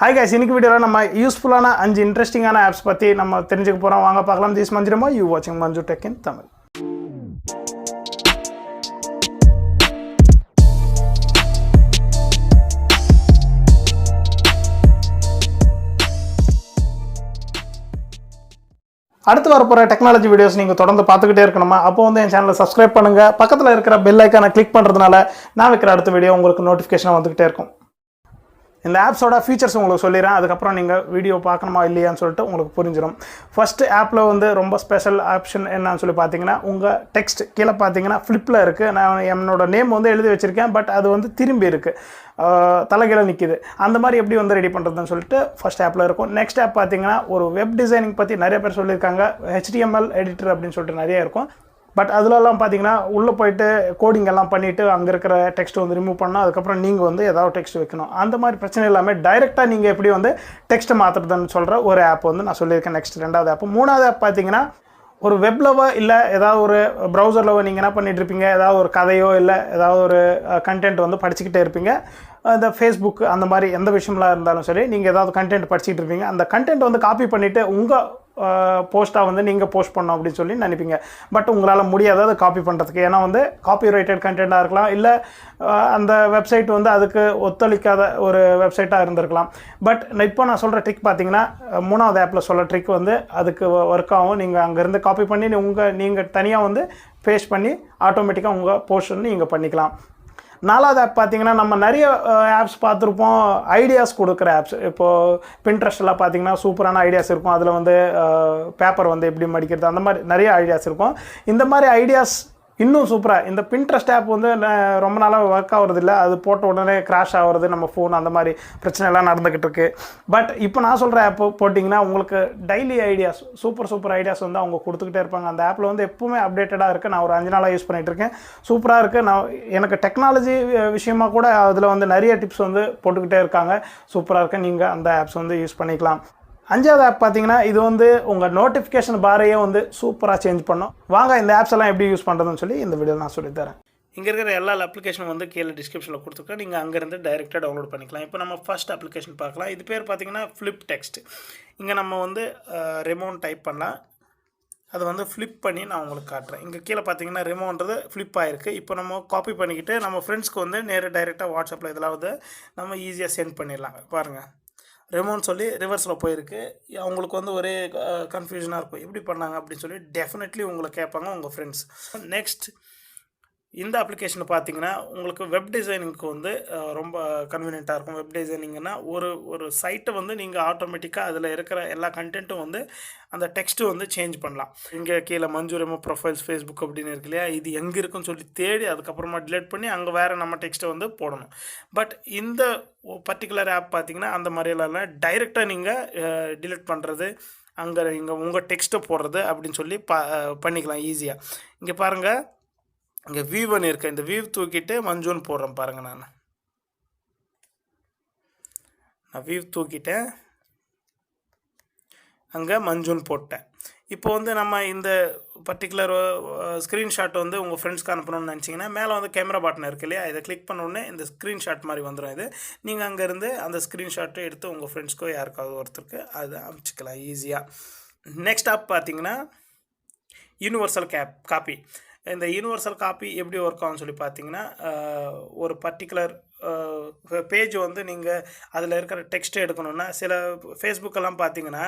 Hi guys இன்னைக்கு வீடியோவில் நம்ம யூஸ்ஃபுல்லான அஞ்சு இன்ட்ரெஸ்டிங்கான ஆப்ஸ் பற்றி நம்ம தெரிஞ்சுக்க போகிறோம் வாங்க பார்க்கலாம். திஸ் மஞ்சிரமா யூ வாட்சிங் மஞ்சு டெக் இன் தமிழ் அடுத்து வரப்போகிற டெக்னாலஜி வீடியோஸ் நீங்கள் தொடர்ந்து பார்த்துக்கிட்டே இருக்கணுமா? அப்போ வந்து என் சேனலை சப்ஸ்கிரைப் பண்ணுங்கள் பக்கத்தில் இருக்கிற பெல் ஐக்கானை கிளிக் பண்ணுறதுனால நான் வைக்கிற அடுத்த வீடியோ உங்களுக்கு நோட்டிஃபிகேஷனாக வந்துக்கிட்டே இருக்கும். இந்த ஆப்ஸோட ஃபீச்சர்ஸ் உங்களுக்கு சொல்லிடுறேன். அதுக்கப்புறம் நீங்கள் வீடியோ பார்க்கணுமா இல்லையான்னு சொல்லிட்டு உங்களுக்கு புரிஞ்சிடும் ஃபஸ்ட்டு ஆப்பில் வந்து ரொம்ப ஸ்பெஷல் ஆப்ஷன் என்னன்னு சொல்லி பார்த்தீங்கன்னா உங்கள் டெக்ஸ்ட் கீழே பார்த்தீங்கன்னா ஃப்ளிப்பில் இருக்குது நான் என்னோட நேம் வந்து எழுதி வச்சுருக்கேன். பட் அது வந்து திரும்பி இருக்குது தலைகீழ நிற்கிது அந்த மாதிரி எப்படி வந்து ரெடி பண்ணுறதுன்னு சொல்லிட்டு ஃபஸ்ட் ஆப்பில் இருக்கும். நெக்ஸ்ட் ஆப் பார்த்தீங்கன்னா ஒரு வெப் டிசைனிங் பற்றி நிறைய பேர் சொல்லியிருக்காங்க. ஹெச்டிஎம்எல் எடிட்டர் அப்படின்னு சொல்லிட்டு நிறைய இருக்கும். பட் அதுலலாம் பார்த்தீங்கன்னா உள்ளே போயிட்டு கோடிங் எல்லாம் பண்ணிவிட்டு அங்கே இருக்கிற டெக்ஸ்ட் வந்து ரிமூவ் பண்ணால் அதுக்கப்புறம் நீங்கள் வந்து ஏதாவது டெக்ஸ்ட் வைக்கணும். அந்த மாதிரி பிரச்சனை இல்லாமல் டைரெக்டாக நீங்கள் எப்படி வந்து டெக்ஸ்ட்டை மாற்றுறதுன்னு சொல்கிற ஒரு ஆப் வந்து நான் சொல்லியிருக்கேன் நெக்ஸ்ட் ரெண்டாவது ஆப் மூணாவது ஆப் பார்த்தீங்கன்னா ஒரு வெப்லவோ இல்லை ஏதாவது ஒரு ப்ரௌசர்லவோ நீங்கள் என்ன பண்ணிட்டு இருப்பீங்க? ஏதாவது ஒரு கதையோ இல்லை ஏதாவது ஒரு கண்டென்ட் வந்து படிச்சுக்கிட்டே இருப்பீங்க. இந்த ஃபேஸ்புக் அந்த மாதிரி எந்த விஷயம்லாம் இருந்தாலும் சரி நீங்கள் ஏதாவது கண்டென்ட் படிச்சுக்கிட்டு இருப்பீங்க. அந்த கண்டென்ட் வந்து காப்பி பண்ணிவிட்டு உங்கள் போஸ்ட்டாக வந்து நீங்கள் போஸ்ட் பண்ணோம் அப்படின்னு சொல்லி நினைப்பீங்க. பட் உங்களால் முடியாது அதை காப்பி பண்ணுறதுக்கு ஏன்னா வந்து காப்பி ரைட்டட் கண்டென்ட்டாக இருக்கலாம். இல்லை அந்த வெப்சைட் வந்து அதுக்கு ஒத்துழைக்காத ஒரு வெப்சைட்டாக இருந்திருக்கலாம். பட் இப்போ நான் சொல்கிற ட்ரிக் பார்த்தீங்கன்னா மூணாவது ஆப்பில் சொல்கிற ட்ரிக் வந்து அதுக்கு ஒர்க் ஆகும் நீங்கள் அங்கேருந்து காப்பி பண்ணி உங்கள் நீங்கள் தனியாக வந்து பேஸ்ட் பண்ணி ஆட்டோமேட்டிக்காக உங்கள் போஸ்ட் வந்து நீங்கள் பண்ணிக்கலாம். நாலாவது ஆப் பார்த்தீங்கன்னா நம்ம நிறைய ஆப்ஸ் பார்த்துருப்போம். ஐடியாஸ் கொடுக்குற ஆப்ஸ் இப்போது பின்ட்ரெஸ்ட்லாம் பார்த்தீங்கன்னா சூப்பரான ஐடியாஸ் இருக்கும். அதில் வந்து பேப்பர் வந்து எப்படி மடிக்கிறது அந்த மாதிரி நிறைய ஐடியாஸ் இருக்கும். இந்த மாதிரி ஐடியாஸ் இன்னும் சூப்பராக இந்த பின்ட்ரெஸ்ட் ஆப் வந்து ரொம்ப நாளாக ஒர்க் ஆகுறது இல்லை. அது போட்ட உடனே கிராஷ் ஆகிறது நம்ம ஃபோன் அந்த மாதிரி பிரச்சனை எல்லாம் நடந்துக்கிட்டு இருக்கு. பட் இப்போ நான் சொல்கிற ஆப் போட்டிங்கன்னா உங்களுக்கு daily ideas super super ideas வந்து அவங்க கொடுத்துக்கிட்டே இருப்பாங்க. அந்த ஆப்பில் வந்து எப்பவுமே அப்டேட்டடாக இருக்குது நான் ஒரு அஞ்சு நாளாக யூஸ் பண்ணிகிட்டு இருக்கேன். சூப்பராக இருக்குது நான் எனக்கு டெக்னாலஜி விஷயமா கூட அதில் வந்து நிறைய டிப்ஸ் வந்து போட்டுக்கிட்டே இருக்காங்க. சூப்பராக இருக்குது நீங்கள் அந்த ஆப்ஸ் வந்து யூஸ் பண்ணிக்கலாம். அஞ்சாவது ஆப் பார்த்தீங்கன்னா இது வந்து உங்கள் நோட்டிஃபிகேஷன் பாரையே வந்து சூப்பராக சேஞ்ச் பண்ணும். வாங்க இந்த ஆப்ஸ் எல்லாம் எப்படி யூஸ் பண்ணுறதுன்னு சொல்லி இந்த வீடியோ நான் சொல்லித்தரேன் இங்கே இருக்கிற எல்லா அப்ளிகேஷனும் வந்து கீழே டிஸ்கிரிப்ஷனில் கொடுத்துருக்கேன். நீங்கள் அங்கேருந்து டைரெக்டாக டவுன்லோட் பண்ணிக்கலாம். இப்போ நம்ம ஃபர்ஸ்ட் அப்ளிகேஷன் பார்க்கலாம். இது பேர் பார்த்தீங்கன்னா ஃப்ளிப் டெக்ஸ்ட் இங்கே நம்ம வந்து ரிமோன் டைப் பண்ணலாம். அது வந்து ஃப்ளிப் பண்ணி நான் உங்களுக்கு காட்டுறேன். இங்கே கீழே பார்த்தீங்கன்னா ரிமோன்றது ஃப்ளிப் ஆகிருக்கு இப்போ நம்ம காப்பி பண்ணிக்கிட்டு நம்ம ஃப்ரெண்ட்ஸ்க்கு வந்து நேராக டைரெக்டாக வாட்ஸ்அப்பில் இதெல்லாம் வந்து நம்ம ஈஸியாக சென்ட் பண்ணிடலாம். பாருங்கள் ரெமோன்னு சொல்லி ரிவர்ஸில் போயிருக்கு. அவங்களுக்கு வந்து ஒரே கன்ஃபியூஷனாக இருக்கும். எப்படி பண்ணாங்க அப்படின்னு சொல்லி டெஃபினெட்லி உங்களை கேட்பாங்க உங்கள் ஃப்ரெண்ட்ஸ் நெக்ஸ்ட் இந்த அப்ளிகேஷனை பார்த்தீங்கன்னா உங்களுக்கு வெப் டிசைனிங்க்கு வந்து ரொம்ப கன்வீனியண்ட்டாக இருக்கும். வெப் டிசைனிங்னா ஒரு ஒரு சைட்டை வந்து நீங்கள் ஆட்டோமேட்டிக்காக அதில் இருக்கிற எல்லா கண்டென்ட்டும் வந்து அந்த டெக்ஸ்ட்டு வந்து சேஞ்ச் பண்ணலாம். இங்கே கீழே மஞ்சூரமோ ப்ரொஃபைல்ஸ் ஃபேஸ்புக் அப்படின்னு இருக்கு இல்லையா? இது எங்கே இருக்குன்னு சொல்லி தேடி அதுக்கப்புறமா டிலேட் பண்ணி அங்கே வேறு நம்ம டெக்ஸ்ட்டை வந்து போடணும். பட் இந்த பர்டிகுலர் ஆப் பார்த்தீங்கன்னா அந்த மாதிரியெல்லாம் டைரெக்டாக நீங்கள் டிலீட் பண்ணுறது அங்கே இங்கே உங்கள் டெக்ஸ்ட்டை போடுறது அப்படின்னு சொல்லி ப பண்ணிக்கலாம் ஈஸியாக இங்கே பாருங்கள் இங்கே வீவன் பண்ணியிருக்கேன் இந்த வீவ் தூக்கிட்டு மஞ்சூன் போடுறேன் பாருங்க நான். நான் வீவ் தூக்கிட்டேன். அங்கே மஞ்சூன் போட்டேன். இப்போ வந்து நம்ம இந்த பர்டிகுலர் ஸ்க்ரீன்ஷாட் வந்து உங்கள் ஃப்ரெண்ட்ஸ்க்கு அனுப்பணும்னு நினச்சிங்கன்னா மேலே வந்து கேமரா பட்டன் இருக்கு இல்லையா? இதை கிளிக் பண்ண உடனே இந்த ஸ்க்ரீன்ஷாட் மாதிரி வந்துடும் இது. நீங்கள் அங்கேருந்து அந்த ஸ்க்ரீன்ஷாட்டை எடுத்து உங்கள் ஃப்ரெண்ட்ஸ்க்கோ யாருக்காவது ஒருத்தருக்கு அதை அனுப்பிச்சிக்கலாம் ஈஸியாக நெக்ஸ்ட் ஆப் பார்த்தீங்கன்னா யூனிவர்சல் கேப் காப்பி இந்த யூனிவர்சல் காப்பி எப்படி ஒர்க் ஆகும்னு சொல்லி பார்த்தீங்கன்னா ஒரு பர்டிகுலர் பேஜ் வந்து நீங்கள் அதில் இருக்கிற டெக்ஸ்ட் எடுக்கணும்னா சில ஃபேஸ்புக்கெல்லாம் பார்த்தீங்கன்னா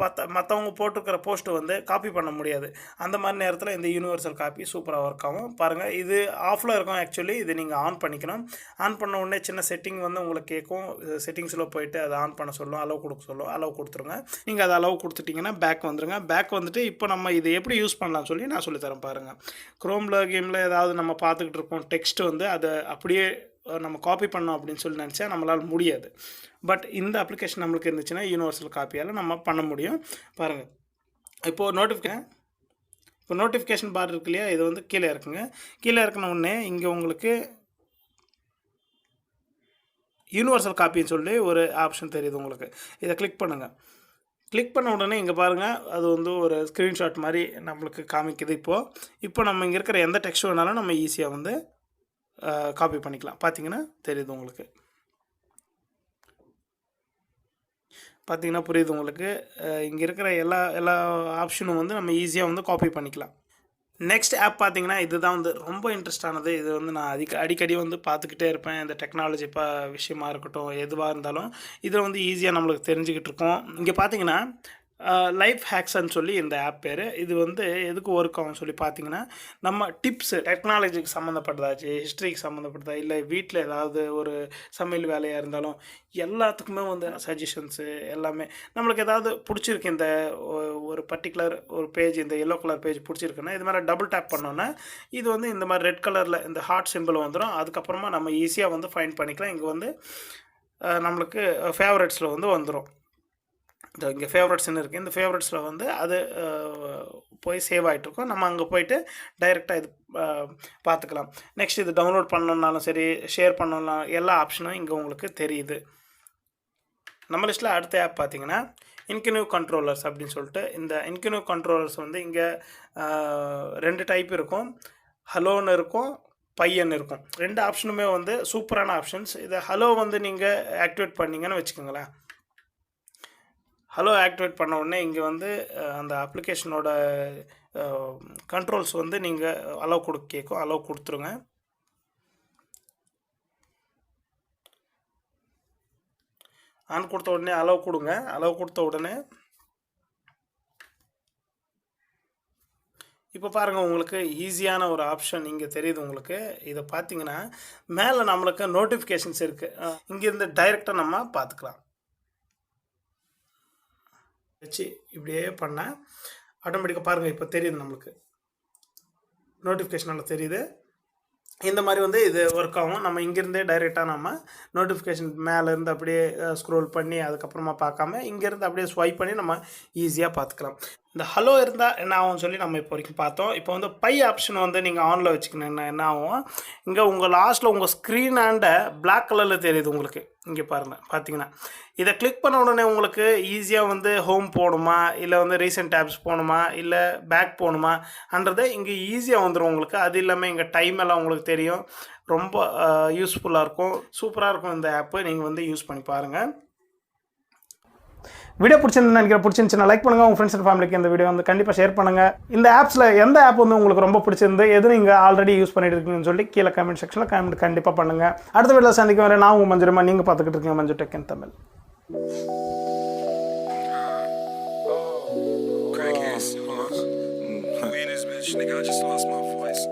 பத்த மற்றவங்க போட்டிருக்கிற போஸ்ட்டு வந்து காப்பி பண்ண முடியாது. அந்த மாதிரி நேரத்தில் இந்த யூனிவர்சல் காப்பி சூப்பராக ஒர்க் ஆகும். பாருங்கள் இது ஆஃபில் இருக்கும் ஆக்சுவலி இது நீங்கள் ஆன் பண்ணிக்கணும். ஆன் பண்ண உடனே சின்ன செட்டிங் வந்து உங்களுக்கு கேட்கும். செட்டிங்ஸில் போயிட்டு அதை ஆன் பண்ண சொல்லும் அலோவ் கொடுக்க சொல்லும் அலோவ் கொடுத்துருங்க. நீங்கள் அதை அலோவ் கொடுத்துட்டிங்கன்னா பேக் வந்துருங்க. பேக் வந்துட்டு இப்போ நம்ம இதை எப்படி யூஸ் பண்ணலாம்னு சொல்லி நான் சொல்லித்தரேன் பாருங்கள் க்ரோமில் கேமில் ஏதாவது நம்ம பார்த்துக்கிட்டு இருப்போம் டெக்ஸ்ட் வந்து அதை அப்படியே நம்ம காப்பி பண்ணோம் அப்படின்னு சொல்லி நினச்சா நம்மளால் முடியாது. பட் இந்த அப்ளிகேஷன் நம்மளுக்கு இருந்துச்சுன்னா யூனிவர்சல் காப்பியால் நம்ம பண்ண முடியும். பாருங்கள் இப்போது நோட்டிஃபிகேஷன் இப்போ நோட்டிஃபிகேஷன் பார் இருக்கு இல்லையா? இது வந்து கீழே இருக்குங்க. கீழே இறக்குன உடனே இங்கே உங்களுக்கு யூனிவர்சல் காப்பின்னு சொல்லி ஒரு ஆப்ஷன் தெரியுது உங்களுக்கு. இதை கிளிக் பண்ணுங்கள் கிளிக் பண்ண உடனே இங்கே பாருங்கள் அது வந்து ஒரு ஸ்க்ரீன்ஷாட் மாதிரி நம்மளுக்கு காமிக்குது இப்போது இப்போ நம்ம இங்கே இருக்கிற எந்த டெக்ஸ்ட் வேணாலும் நம்ம ஈஸியாக வந்து காப்பி பண்ணிக்கலாம். பார்த்தீங்கன்னா தெரியுது உங்களுக்கு. பார்த்தீங்கன்னா புரியுது உங்களுக்கு. இங்கே இருக்கிற எல்லா எல்லா ஆப்ஷனும் வந்து நம்ம ஈஸியாக வந்து காப்பி பண்ணிக்கலாம். நெக்ஸ்ட் ஆப் பார்த்தீங்கன்னா இதுதான் வந்து ரொம்ப இன்ட்ரெஸ்டானது இது வந்து நான் அதிக அடிக்கடி வந்து பார்த்துக்கிட்டே இருப்பேன். இந்த டெக்னாலஜி இப்போ விஷயமா இருக்கட்டும் எதுவாக இருந்தாலும். இதில் வந்து ஈஸியாக நம்மளுக்கு தெரிஞ்சுக்கிட்டு இருக்கோம். இங்கே பார்த்தீங்கன்னா லைஃப் ஹேக்ஸ்ன்னு சொல்லி இந்த ஆப் பேர். இது வந்து எதுக்கு ஒர்க் ஆகும்னு சொல்லி பார்த்தீங்கன்னா நம்ம டிப்ஸு டெக்னாலஜிக்கு சம்மந்தப்பட்டதாச்சு ஹிஸ்ட்ரிக்கு சம்மந்தப்பட்டதா இல்லை வீட்டில் ஏதாவது ஒரு சமையல் வேலையாக இருந்தாலும் எல்லாத்துக்குமே வந்து சஜஷன்ஸு எல்லாமே. நம்மளுக்கு ஏதாவது பிடிச்சிருக்கு இந்த ஒரு பர்டிகுலர் ஒரு பேஜ் இந்த எல்லோ கலர் பேஜ் பிடிச்சிருக்குன்னா இது மாதிரி டபுள் டேப் பண்ணோன்னா இது வந்து இந்த மாதிரி ரெட் கலரில் இந்த ஹார்ட் சிம்பிள் வந்துடும் அதுக்கப்புறமா நம்ம ஈஸியாக வந்து ஃபைண்ட் பண்ணிக்கலாம். இங்கே வந்து நம்மளுக்கு ஃபேவரட்ஸில் வந்து வந்துடும் இந்த இங்கே ஃபேவரட்ஸ்னு இருக்குது இந்த ஃபேவரட்ஸில் வந்து அது போய் சேவ் ஆகிட்ருக்கோம் நம்ம அங்கே போயிட்டு டைரெக்டாக இது பார்த்துக்கலாம் நெக்ஸ்ட் இது டவுன்லோட் பண்ணணுன்னாலும் சரி ஷேர் பண்ணணும்னாலும் எல்லா ஆப்ஷனும் இங்கே உங்களுக்கு தெரியுது. நம்ம லிஸ்ட்டில் அடுத்த ஆப் பார்த்தீங்கன்னா இன்கினியூ கண்ட்ரோலர்ஸ் அப்படின்னு சொல்லிட்டு இந்த இன்கினியூ கண்ட்ரோலர்ஸ் வந்து இங்கே ரெண்டு டைப் இருக்கும். ஹலோன்னு இருக்கும் பையன் இருக்கும். ரெண்டு ஆப்ஷனுமே வந்து சூப்பரான ஆப்ஷன்ஸ் இதை ஹலோ வந்து நீங்கள் ஆக்டிவேட் பண்ணீங்கன்னு வச்சுக்கோங்களேன். ஹலோ ஆக்டிவேட் பண்ண உடனே இங்கே வந்து அந்த அப்ளிகேஷனோட கண்ட்ரோல்ஸ் வந்து நீங்கள் அலோவ் கொடு கேட்கும் அலோவ் கொடுத்துருங்க. ஆன் கொடுத்த உடனே அலோவ் கொடுங்க. அலோவ் கொடுத்த உடனே இப்போ பாருங்கள் உங்களுக்கு ஈஸியான ஒரு ஆப்ஷன் இங்கே தெரியுது உங்களுக்கு. இதை பார்த்தீங்கன்னா மேலே நம்மளுக்கு நோட்டிஃபிகேஷன்ஸ் இருக்குது இங்கேருந்து டைரெக்டாக நம்ம பார்த்துக்கலாம் வச்சு இப்படியே பண்ணேன் ஆட்டோமேட்டிக்காக பாருங்கள் இப்போ தெரியுது நம்மளுக்கு. நோட்டிஃபிகேஷன் நல்லா தெரியுது. இந்த மாதிரி வந்து இது ஒர்க் ஆகும். நம்ம இங்கேருந்தே டைரெக்டாக நம்ம நோட்டிஃபிகேஷன் மேலேருந்து அப்படியே ஸ்க்ரோல் பண்ணி அதுக்கப்புறமா பார்க்காம இங்கேருந்து அப்படியே ஸ்வைப் பண்ணி நம்ம ஈஸியாக பார்த்துக்கலாம். இந்த ஹலோ இருந்தால் என்ன ஆகும்னு சொல்லி நம்ம இப்போ வரைக்கும் பார்த்தோம். இப்போ வந்து பை ஆப்ஷன் வந்து நீங்கள் ஆனில் வச்சுக்கணுன்னா என்ன ஆகும்? இங்கே உங்கள் லாஸ்ட்டில் உங்கள் ஸ்க்ரீன் ஆண்ட பிளாக் கலரில் தெரியுது உங்களுக்கு. இங்கே பாருங்கள் பார்த்தீங்கன்னா. இதை கிளிக் பண்ண உடனே உங்களுக்கு ஈஸியாக வந்து ஹோம் போகணுமா? இல்லை வந்து ரீசெண்ட் டேப்ஸ் போகணுமா? இல்லை பேக் போகணுமான்றது இங்கே ஈஸியாக வந்துடும் உங்களுக்கு. அது இல்லாமல் இங்கே டைம் எல்லாம் உங்களுக்கு தெரியும். ரொம்ப யூஸ்ஃபுல்லாக இருக்கும். சூப்பராக இருக்கும் இந்த ஆப்பு நீங்கள் வந்து யூஸ் பண்ணி பாருங்கள் வீடியோ பிடிச்சிருந்து நினைக்கிற பிடிச்சிருந்துச்சுன்னா லைக் பண்ணுங்கள் உங்கள் ஃப்ரெண்ட்ஸ் அண்ட் ஃபேமிலிக்கு இந்த வீடியோ வந்து கண்டிப்பாக ஷேர் பண்ணுங்கள் இந்த ஆப்ஸில் எந்த ஆப் வந்து உங்களுக்கு ரொம்ப பிடிச்சிருந்து எது நீங்கள் ஆல்ரெடி யூஸ் பண்ணிட்டு இருக்கீங்கன்னு சொல்லி கீழே கமெண்ட் செக்ஷனில் கமெண்ட் கண்டிப்பாக பண்ணுங்கள் அடுத்த வீடியோவில் சந்திக்கும் வரை நான் உங்கள் மஞ்சுரமா. நீங்கள் பார்த்துக்கிட்டு இருக்கீங்க Manju tech in Tamil. This bitch, nigga. I just lost my voice.